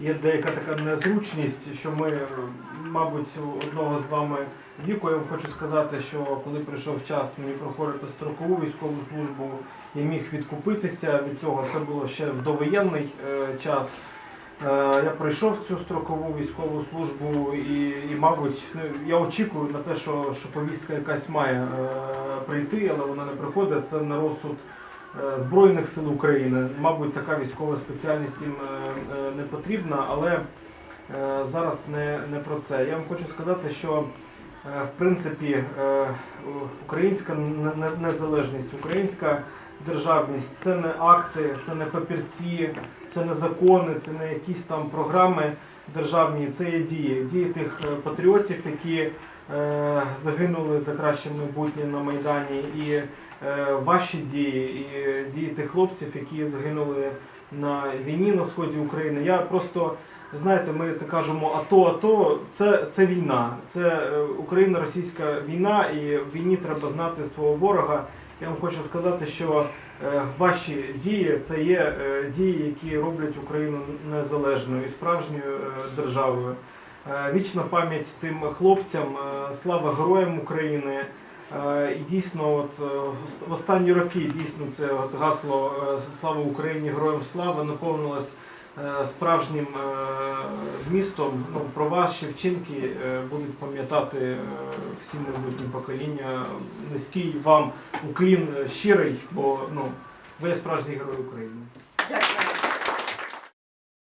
є деяка така незручність, що ми, мабуть, одного з вами віку, я вам хочу сказати, що коли прийшов час мені проходити строкову військову службу, я міг відкупитися від цього. Це було ще в довоєнний е, час. Е, Я пройшов цю строкову військову службу і, і мабуть, ну, я очікую на те, що, що повістка якась має е, прийти, але вона не приходить. Це на розсуд Збройних сил України. Мабуть, така військова спеціальність їм е, е, не потрібна, але е, зараз не, не про це. Я вам хочу сказати, що е, в принципі е, українська не- не- незалежність, українська державність це не акти, це не папірці, це не закони, це не якісь там програми державні, це є дії. Дії тих е, патріотів, які е, загинули за краще майбутнє на Майдані, і е, ваші дії, і дії тих хлопців, які загинули на війні на сході України. Я просто знаєте, ми так кажемо, АТО, АТО це, це війна, це е, Україно-російська війна, і в війні треба знати свого ворога. Я вам хочу сказати, що е, ваші дії це є е, дії, які роблять Україну незалежною і справжньою державою. Вічна пам'ять тим хлопцям, слава героям України. І дійсно, от в останні роки дійсно це от гасло Слава Україні, героям слава наповнилось справжнім е, змістом. Ну, про ваші вчинки е, будуть пам'ятати е, всі майбутні покоління. Низький вам уклін е, щирий, бо ну, ви справжній герой України. Дякую.